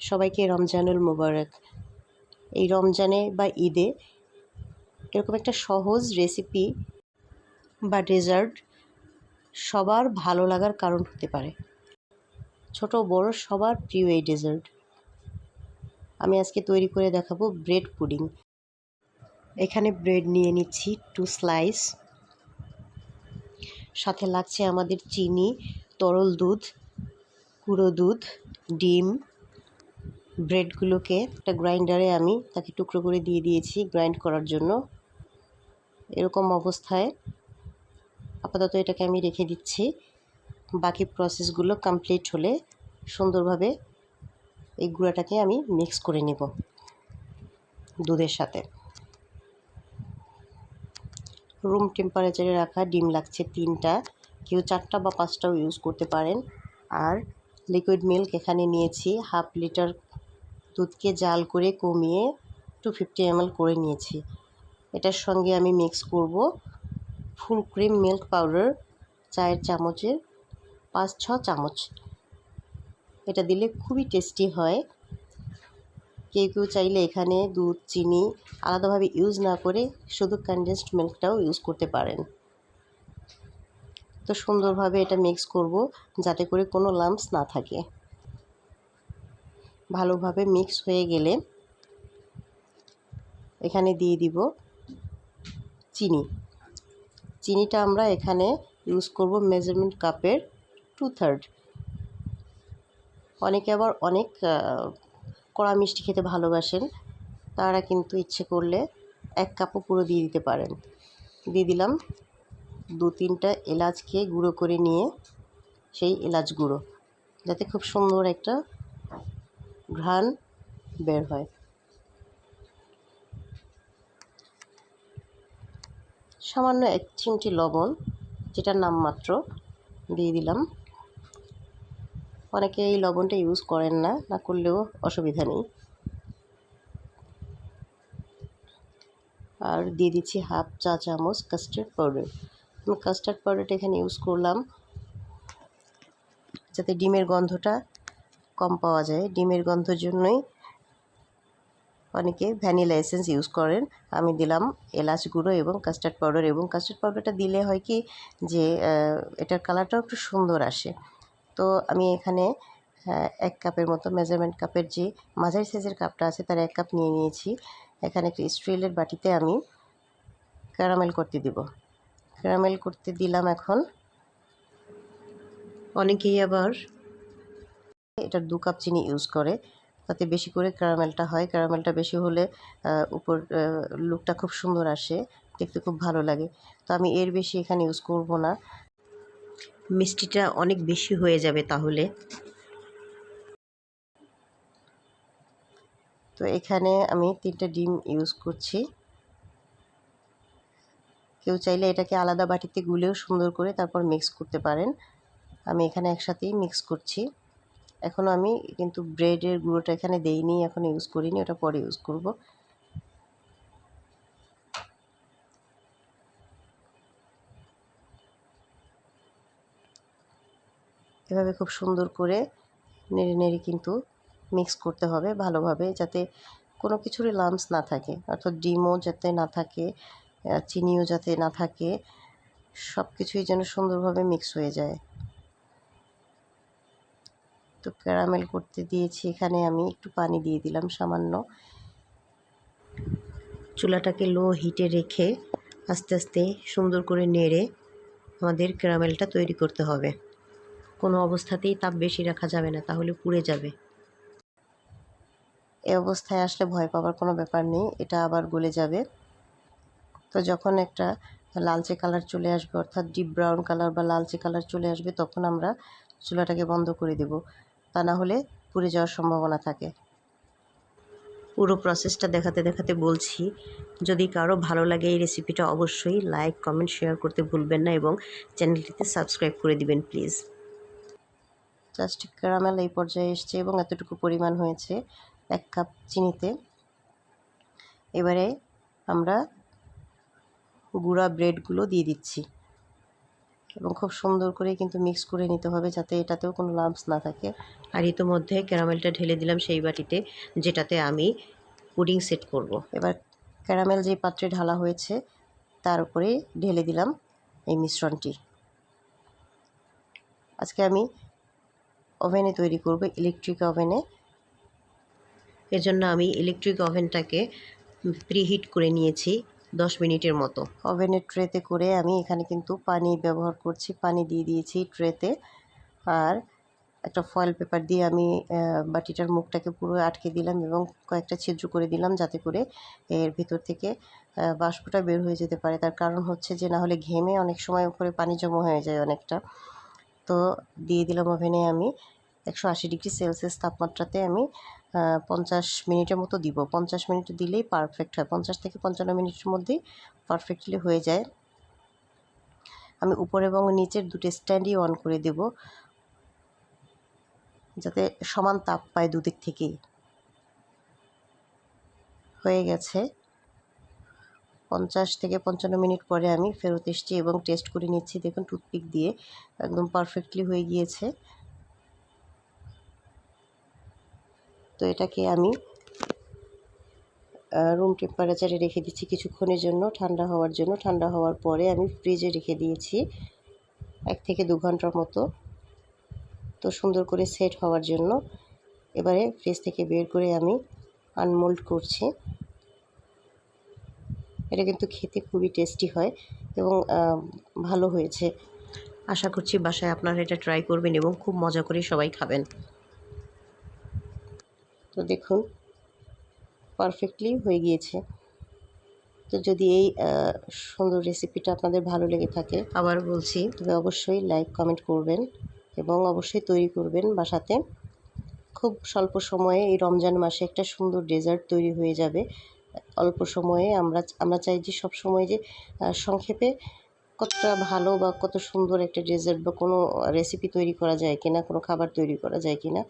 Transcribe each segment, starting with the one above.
সবাইকে রমজানুল মোবারক। এই রমজানে বা ঈদে এরকম একটা সহজ রেসিপি বা ডেজার্ট সবার ভালো লাগার কারণ হতে পারে। ছোট, বড় সবার প্রিয় এই ডেজার্ট আমি আজকে তৈরি করে দেখাবো ব্রেড পুডিং এখানে ব্রেড নিয়ে নিচ্ছি টু স্লাইস সাথে লাগছে আমাদের চিনি, তরল দুধ, গুঁড়ো দুধ, ডিম। ব্রেডগুলোকে একটা গ্রাইন্ডারে আমি তাকে টুকরো করে দিয়ে দিয়েছি গ্রাইন্ড করার জন্য। এরকম অবস্থায় আপাতত এটাকে আমি রেখে দিচ্ছি। বাকি প্রসেসগুলো কমপ্লিট হলে সুন্দরভাবে এই গুঁড়াটাকে আমি মিক্স করে নেব দুধের সাথে। রুম টেম্পারেচারে রাখা ডিম লাগছে তিনটা। কেউ চারটা বা পাঁচটাও ইউজ করতে পারেন। আর লিকুইড মিল্ক এখানে নিয়েছি হাফ লিটার দুধকে জাল করে কমিয়ে টু ফিফটি এমএল করে নিয়েছি। এটার সঙ্গে আমি মিক্স করব ফুল ক্রিম মিল্ক পাউডার চায়ের চামচের পাঁচ ছ চামচ। এটা দিলে খুবই টেস্টি হয়। কেউ কেউ চাইলে এখানে দুধ, চিনি আলাদাভাবে ইউজ না করে শুধু কনডেন্সড মিল্কটাও ইউজ করতে পারেন। তো সুন্দরভাবে এটা মিক্স করব যাতে করে কোনো লাম্পস না থাকে। ভালোভাবে মিক্স হয়ে গেলে এখানে দিয়ে দিব চিনি। চিনিটা আমরা এখানে ইউজ করব মেজারমেন্ট কাপের টু থার্ড অনেকে আবার অনেক কড়া মিষ্টি খেতে ভালোবাসেন, তারা কিন্তু ইচ্ছে করলে এক কাপও পুরো দিয়ে দিতে পারেন। দিয়ে দিলাম দু তিনটা এলাচকে গুঁড়ো করে নিয়ে সেই এলাচ গুঁড়ো, যাতে খুব সুন্দর একটা ঘ্রাণ বের হয়। সামান্য এক চিমটি লবণ, যেটার নামমাত্র দিয়ে দিলাম। অনেকে এই লবণটা ইউজ করেন না না করলেও অসুবিধা নেই। আর দিয়ে দিচ্ছি হাফ চা চামচ কাস্টার্ড পাউডার আমি কাস্টার্ড পাউডারটা এখানে ইউজ করলাম, যাতে ডিমের গন্ধটা কম পাওয়া যায়। ডিমের গন্ধের জন্যই অনেকে ভ্যানিলা এসেন্স ইউজ করেন। আমি দিলাম এলাচ গুঁড়ো এবং কাস্টার্ড পাউডার এবং কাস্টার্ড পাউডারটা দিলে হয় কি যে এটার কালারটাও একটু সুন্দর আসে। তো আমি এখানে এক কাপের মতো মেজারমেন্ট কাপের যে মাঝারি সাইজের কাপটা আছে তার এক কাপ নিয়ে নিয়েছি। এখানে একটি স্টিলের বাটিতে আমি ক্যারামেল করতে দিব। ক্যারামেল করতে দিলাম এখন। অনেকেই আবার এটার দু কাপ চিনি ইউজ করে। তাতে বেশি করে ক্যারামেলটা হয়। ক্যারামেলটা বেশি হলে উপর লুকটা খুব সুন্দর আসে। দেখতে খুব ভালো লাগে। তো আমি এর বেশি এখানে ইউজ করব না। মিষ্টিটা অনেক বেশি হয়ে যাবে তাহলে। তো এখানে আমি তিনটা ডিম ইউজ করছি। কেউ চাইলে এটাকে আলাদা বাটিতে গুলেও সুন্দর করে তারপর মিক্স করতে পারেন। আমি এখানে একসাথেই মিক্স করছি। এখনও আমি কিন্তু ব্রেডের গুঁড়োটা এখানে দেইনি, এখন ইউজ করিনি, ওটা পরে ইউজ করব। এভাবে খুব সুন্দর করে নেড়ে নেড়ে কিন্তু মিক্স করতে হবে ভালোভাবে, যাতে কোনো কিছুরই লামস না থাকে। অর্থাৎ ডিমও যাতে না থাকে চিনিও যাতে না থাকে সব কিছুই যেন সুন্দরভাবে মিক্স হয়ে যায়। তো ক্যারামেল করতে দিয়েছি, এখানে আমি একটু পানি দিয়ে দিলাম সামান্য। চুলাটাকে লো হিটে রেখে আস্তে আস্তে সুন্দর করে নেড়ে আমাদের ক্যারামেলটা তৈরি করতে হবে। কোনো অবস্থাতেই তাপ বেশি রাখা যাবে না, তাহলে পুড়ে যাবে। এ অবস্থায় আসলে ভয় পাওয়ার কোনো ব্যাপার নেই, এটা আবার গলে যাবে। তো যখন একটা লালচে কালার চলে আসবে, অর্থাৎ ডিপ ব্রাউন কালার বা লালচে কালার চলে আসবে, তখন আমরা চুলাটাকে বন্ধ করে দেব। তা না হলে পুড়ে যাওয়ার সম্ভাবনা থাকে। পুরো প্রসেসটা দেখাতে দেখাতে বলছি, যদি কারও ভালো লাগে এই রেসিপিটা অবশ্যই লাইক কমেন্ট শেয়ার করতে ভুলবেন না এবং চ্যানেলটিতে সাবস্ক্রাইব করে দিবেন প্লিজ জাস্ট ক্যারামেল এই পর্যায়ে এসছে এবং এতটুকু পরিমাণ হয়েছে, এক কাপ চিনিতে। এবারে আমরা গুঁড়া ব্রেডগুলো দিয়ে দিচ্ছি। এবং খুব সুন্দর করে কিন্তু মিক্স করে নিতে হবে যাতে এটাতেও কোনো লাম্পস না থাকে। আর ইতোমধ্যে ক্যারামেলটা ঢেলে দিলাম সেই বাটিতে, যেটাতে আমি পুডিং সেট করব। এবার ক্যারামেল যে পাত্রে ঢালা হয়েছে, তার উপরে ঢেলে দিলাম এই মিশ্রণটি। আজকে আমি ওভেনে তৈরি করব ইলেকট্রিক ওভেনে এজন্য আমি ইলেকট্রিক ওভেনটাকে প্রিহিট করে নিয়েছি। দশ মিনিটের মতো। ওভেনের ট্রেতে করে আমি এখানে কিন্তু পানি ব্যবহার করছি, পানি দিয়ে দিয়েছি ট্রেতে। আর একটা ফয়েল পেপার দিয়ে আমি বাটিটার মুখটাকে পুরো আটকে দিলাম এবং কয়েকটা ছিদ্র করে দিলাম যাতে করে এর ভিতর থেকে বাষ্পটা বের হয়ে যেতে পারে। তার কারণ হচ্ছে যে, না হলে ঘেমে অনেক সময় উপরে পানি জমা হয়ে যায় অনেকটা। তো দিয়ে দিলাম ওভেনে আমি। একশো আশি ডিগ্রি সেলসিয়াস তাপমাত্রাতে আমি পঞ্চাশ মিনিটের মতো দিব। পঞ্চাশ মিনিট দিলেই পারফেক্ট হয়। পঞ্চাশ থেকে পঞ্চান্ন মিনিটের মধ্যেই পারফেক্টলি হয়ে যায়। আমি উপর এবং নিচের দুটো স্ট্যান্ডই অন করে দেব। যাতে সমান তাপ পায় দুদিক থেকেই। হয়ে গেছে। পঞ্চাশ থেকে পঞ্চান্ন মিনিট পরে আমি ফেরত এসছি এবং টেস্ট করে নিচ্ছি। দেখুন টুথপিক দিয়ে একদম পারফেক্টলি হয়ে গিয়েছে। তো এটাকে আমি রুম টেম্পারেচারে রেখে দিচ্ছি কিছুক্ষণের জন্য। ঠান্ডা হওয়ার জন্য। ঠান্ডা হওয়ার পরে আমি ফ্রিজে রেখে দিয়েছি এক থেকে দু ঘণ্টার মতো। তো সুন্দর করে সেট হওয়ার জন্য এবারে ফ্রিজ থেকে বের করে আমি আনমোল্ড করছি। এটা কিন্তু খেতে খুবই টেস্টি হয় এবং ভালো হয়েছে। আশা করছি বাসায় আপনারা এটা ট্রাই করবেন এবং খুব মজা করে সবাই খাবেন। তো দেখুন পারফেক্টলি হয়ে গিয়েছে। তো যদি এই সুন্দর রেসিপিটা আপনাদের ভালো লেগে থাকে আবার বলছি, তবে অবশ্যই লাইক কমেন্ট করবেন এবং অবশ্যই তৈরি করবেন বাসাতে। খুব স্বল্প সময়ে এই রমজান মাসে একটা সুন্দর ডেজার্ট তৈরি হয়ে যাবে। অল্প সময়ে আমরা আমরা চাই যে সব সময় যে সংক্ষেপে কতটা ভালো বা কত সুন্দর একটা ডেজার্ট বা কোনো রেসিপি তৈরি করা যায় কিনা, কোনো খাবার তৈরি করা যায় কিনা।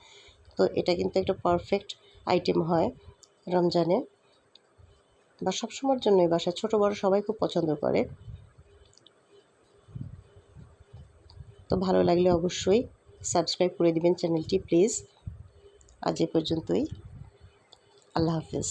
তো এটা কিন্তু একটা পারফেক্ট আইটেম হয় রমজানে। বা সবসময়ের জন্যই বাসায়। ছোটো, বড়ো সবাই খুব পছন্দ করে। তো ভালো লাগলে অবশ্যই সাবস্ক্রাইব করে দিবেন চ্যানেলটি প্লিজ আজ এ পর্যন্তই। আল্লাহ হাফেজ।